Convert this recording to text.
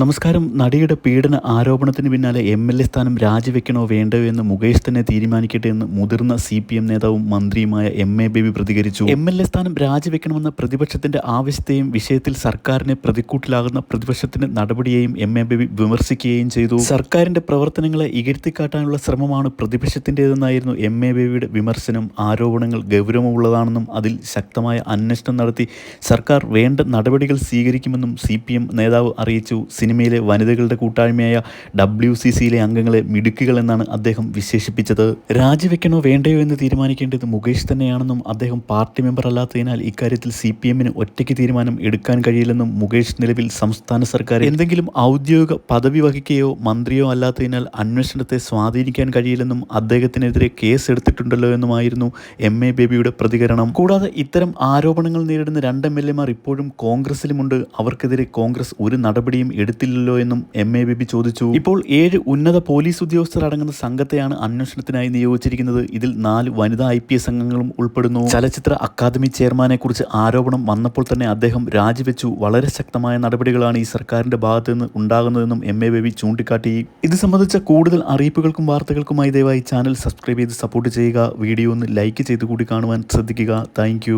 നമസ്കാരം. നടിയുടെ പീഡന ആരോപണത്തിന് പിന്നാലെ എം എൽ എ സ്ഥാനം രാജിവെക്കണോ വേണ്ടയോ എന്ന് മുകേഷ് തന്നെ തീരുമാനിക്കട്ടെ എന്ന് മുതിർന്ന സി പി എം നേതാവും മന്ത്രിയുമായ എം എ ബേബി പ്രതികരിച്ചു. എം എൽ എ സ്ഥാനം രാജിവെക്കണമെന്ന പ്രതിപക്ഷത്തിന്റെ ആവശ്യത്തെയും വിഷയത്തിൽ സർക്കാരിനെ പ്രതിക്കൂട്ടിലാകുന്ന പ്രതിപക്ഷത്തിന്റെ നടപടിയെയും എം എ ബേബി വിമർശിക്കുകയും ചെയ്തു. സർക്കാരിന്റെ പ്രവർത്തനങ്ങളെ ഇകഴ്ത്തിക്കാട്ടാനുള്ള ശ്രമമാണ് പ്രതിപക്ഷത്തിന്റെതെന്നായിരുന്നു എം എ ബേബിയുടെ വിമർശനം. ആരോപണങ്ങൾ ഗൗരവമുള്ളതാണെന്നും അതിൽ ശക്തമായ അന്വേഷണം നടത്തി സർക്കാർ വേണ്ട നടപടികൾ സ്വീകരിക്കുമെന്നും സി നേതാവ് അറിയിച്ചു. സിനിമയിലെ വനിതകളുടെ കൂട്ടായ്മയായ ഡബ്ല്യു സി സിയിലെ അംഗങ്ങളെ മിടുക്കുകൾ എന്നാണ് അദ്ദേഹം വിശേഷിപ്പിച്ചത്. രാജിവെക്കണോ വേണ്ടയോ എന്ന് തീരുമാനിക്കേണ്ടത് മുകേഷ് തന്നെയാണെന്നും അദ്ദേഹം പാർട്ടി മെമ്പർ അല്ലാത്തതിനാൽ ഇക്കാര്യത്തിൽ സി പി എമ്മിന് ഒറ്റയ്ക്ക് തീരുമാനം എടുക്കാൻ കഴിയില്ലെന്നും മുകേഷ് നിലവിൽ സംസ്ഥാന സർക്കാർ എന്തെങ്കിലും ഔദ്യോഗിക പദവി വഹിക്കുകയോ മന്ത്രിയോ അല്ലാത്തതിനാൽ അന്വേഷണത്തെ സ്വാധീനിക്കാൻ കഴിയില്ലെന്നും അദ്ദേഹത്തിനെതിരെ കേസ് എടുത്തിട്ടുണ്ടല്ലോ എന്നുമായിരുന്നു എം എ ബേബിയുടെ പ്രതികരണം. കൂടാതെ ഇത്തരം ആരോപണങ്ങൾ നേരിടുന്ന രണ്ട് എം എൽ എമാർ ഇപ്പോഴും കോൺഗ്രസിലുമുണ്ട്. അവർക്കെതിരെ കോൺഗ്രസ് ഒരു നടപടിയും എടുത്തില്ലല്ലോ എന്നും എം എ ബേബി ചോദിച്ചു. ഇപ്പോൾ ഏഴ് ഉന്നത പോലീസ് ഉദ്യോഗസ്ഥർ അടങ്ങുന്ന സംഘത്തെയാണ് അന്വേഷണത്തിനായി നിയോഗിച്ചിരിക്കുന്നത്. ഇതിൽ നാല് വനിതാ ഐ പി എസ് അംഗങ്ങളും ഉൾപ്പെടുന്നു. ചലച്ചിത്ര അക്കാദമി ചെയർമാനെ കുറിച്ച് ആരോപണം വന്നപ്പോൾ തന്നെ അദ്ദേഹം രാജിവെച്ചു. വളരെ ശക്തമായ നടപടികളാണ് ഈ സർക്കാരിന്റെ ഭാഗത്തു നിന്ന് ഉണ്ടാകുന്നതെന്നും എം എ ബേബി ചൂണ്ടിക്കാട്ടി. ഇത് സംബന്ധിച്ച കൂടുതൽ അറിയിപ്പുകൾക്കും വാർത്തകൾക്കുമായി ദയവായി ചാനൽ സബ്സ്ക്രൈബ് ചെയ്ത് സപ്പോർട്ട് ചെയ്യുക. വീഡിയോ ഒന്ന് ലൈക്ക് ചെയ്ത് കൂടി കാണുവാൻ ശ്രദ്ധിക്കുക. താങ്ക്